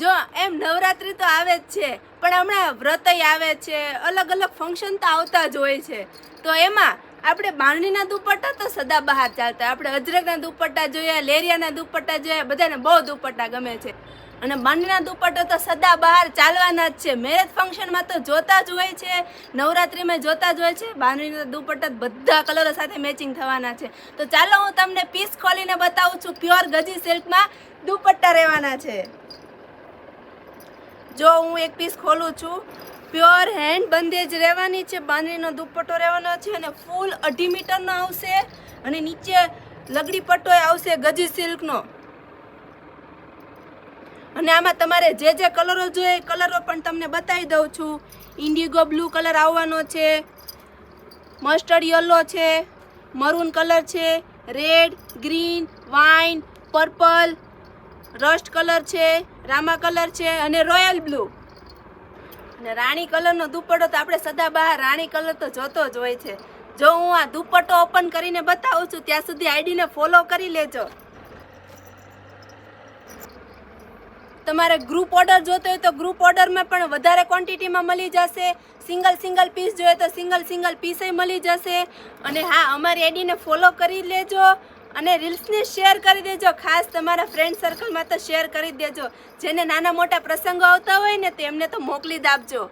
જો, એમ નવરાત્રિ તો આવે જ છે, પણ હમણાં વ્રતય આવે છે, અલગ અલગ ફંક્શન તો આવતા જ હોય છે. તો એમાં આપણે બાંધણીના દુપટ્ટા તો સદા બહાર ચાલતા આપણે અજરકના દુપટ્ટા જોયા લેરિયાના દુપટ્ટા જોયા બધાને બહુ દુપટ્ટા ગમે છે. અને બાંધણીના દુપટ્ટા તો સદા બહાર ચાલવાના જ છે. મેરેજ ફંક્શનમાં તો જોતા જ હોય છે, નવરાત્રિમાં જોતા જ હોય છે. બાંધણીના દુપટ્ટા બધા કલરો સાથે મેચિંગ થવાના છે. તો ચાલો હું તમને પીસ ખોલીને બતાવું છું. પ્યોર ગજી સિલ્કમાં દુપટ્ટા રહેવાના છે. જો હું એક પીસ ખોલું છું પ્યોર હેન્ડ બંધેજ રહેવાની છે, બાંધણીનો દુપટ્ટો રહેવાનો છે અને ફૂલ અઢી મીટરનો આવશે અને નીચે લગડી પટ્ટો આવશે ગજી સિલ્કનો. અને આમાં તમારે જે જે કલરો જોઈએ એ કલરો પણ તમને બતાવી દઉં છું. ઇન્ડિગો બ્લુ કલર આવવાનો છે મસ્ટર્ડ યલો છે મરૂન કલર છે red green wine purple rust colour છે રામા કલર છે અને રોયલ બ્લુ. અને રાણી કલરનો દુપટ્ટો તો આપણે સદા બહાર રાણી કલર તો જોતો જ હોય છે. જો હું આ દુપટ્ટો ઓપન કરીને બતાવું છું, ત્યાં સુધી આઈડીને ફોલો કરી લેજો. તમારે ગ્રુપ ઓર્ડર જોતો હોય તો ગ્રુપ ઓર્ડરમાં પણ વધારે ક્વોન્ટિટીમાં મળી જશે. સિંગલ સિંગલ પીસ જોઈએ તો સિંગલ સિંગલ પીસે મળી જશે. અને હા, અમારી આઈડીને ફોલો કરી લેજો. અને રીલ્સને શેર કરી દેજો. ખાસ તમારા ફ્રેન્ડ સર્કલમાં તો શેર કરી દેજો. જેને નાના મોટા પ્રસંગો આવતા હોય ને તેમને તો મોકલી જ આપજો.